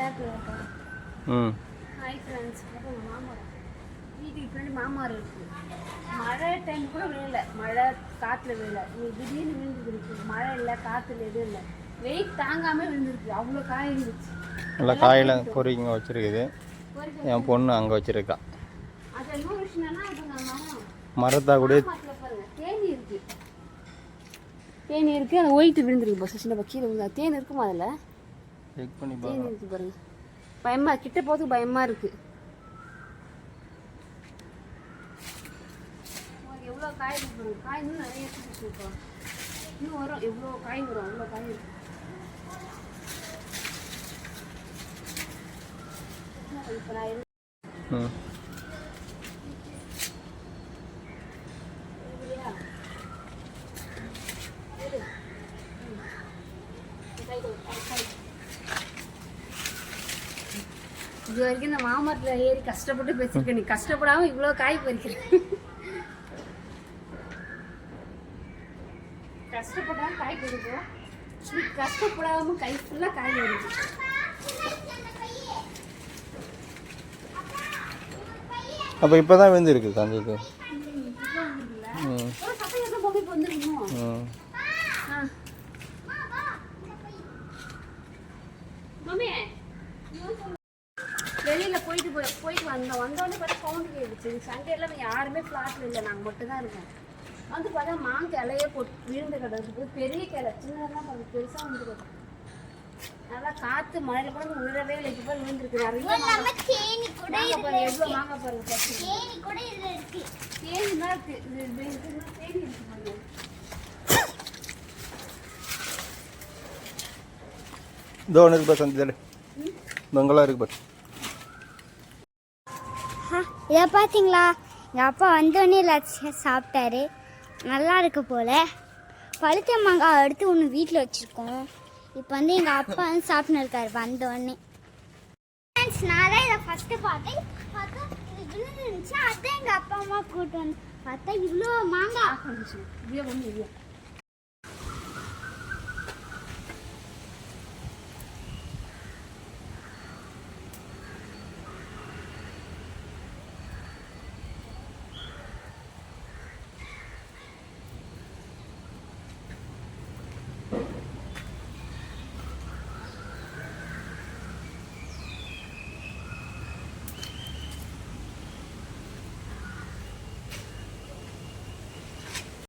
ம் hi friends மாமரம் வீட்டுக்கு பின்னாடி மாமரம் இருக்கு. மழை டைம் கூட விழல. மழை காற்றுல விழல. திடீர்னு விழுந்துருக்கு மழை இல்லை காற்றுல எதுவும் இல்லை. வெயிட் தாங்காம விழுந்துருக்கு. அவ்வளோ காய் இருந்துச்சு. நல்லா காயில் பொறிங்க வச்சுருக்குது. என் பொண்ணு அங்கே வச்சுருக்கா. மரத்தா கூட தேனி இருக்கு. தேனி இருக்கு. அந்த ஒயிட்டு விழுந்துருக்கு. பஸ் சின்ன கீழே விழுந்தா. தேன் இருக்குமா அதில்? செக் பண்ணி பாருங்க. பயமா கிட்ட போகிறதுக்கு பயமா இருக்கு. எவ்வளோ காய் இருக்கு பாருங்க. காய் இன்னும் நிறைய இன்னும் வரும். எவ்வளோ காய் வரும்? அவ்வளோ காய் இருக்கு. இப்போ நான் என்ன ம் இல்லையா? இரு. ம். கை கொடு, கை, கை. இது வரைக்கும் இந்த மாமரத்தில் ஏறி கஷ்டப்பட்டு பேசிருக்க நீ கஷ்டப்படாம இவ்வளோ காய் பறிக்கிறேன் கஷ்டப்படாம காய் பறிக்கும் நீ கஷ்டப்படாம கை ஃபுல்லாக காய் வருது அப்போ இப்போ தான் விழுந்துருக்கு தந்தது ம் போயிட்டு போய் போயிட்டு வந்தோம் வந்தோடனே பார்த்தா சவுண்டு கேட்டுச்சு சண்டேல யாருமே ஃப்ளாட்ல இல்லை. நாங்கள் மட்டும் தான் இருக்கோம் வந்து பார்த்தா மாங்க இலையே போட்டு விழுந்து கிடக்குது. பெரிய கிளை. சின்னதெல்லாம் கொஞ்சம் பெருசாக வந்துருக்கு நல்லா காத்து மழையில கூட விழவே இல்லை இப்போ பாரு விழுந்துருக்கு நிறைய மாங்காய். தேனி கூட மாங்காய் பாருங்க எவ்வளோ மாங்காய் பாருங்க. தேனி. கூட இதுல இருக்கு. தேனி தான் இருக்கு தேனி இருக்கு பாருங்க. இதோ ஒன்று இருக்கு பாரு சந்தி இருக்கு பாரு. இதை பார்த்தீங்களா? எங்கள் அப்பா வந்தோடனே லட்சியம் சாப்பிட்டாரு. நல்லா இருக்கு போல. பழுத்த மாங்காய் எடுத்து ஒன்று வீட்டில் வச்சுருக்கோம். இப்போ வந்து எங்கள் அப்பா வந்து சாப்பிட்னு இருக்காரு வந்தோடனே. நான் தான் இதை ஃபஸ்ட்டு பார்த்தேன். பார்த்தா இவ்வளோ விழுந்துருந்துச்சு அதான் எங்கள் அப்பா அம்மா கூட்டு வந்து. பார்த்தா இவ்வளோ மாங்காய். கொஞ்சம் இப்படியே ஒன்று இல்லையா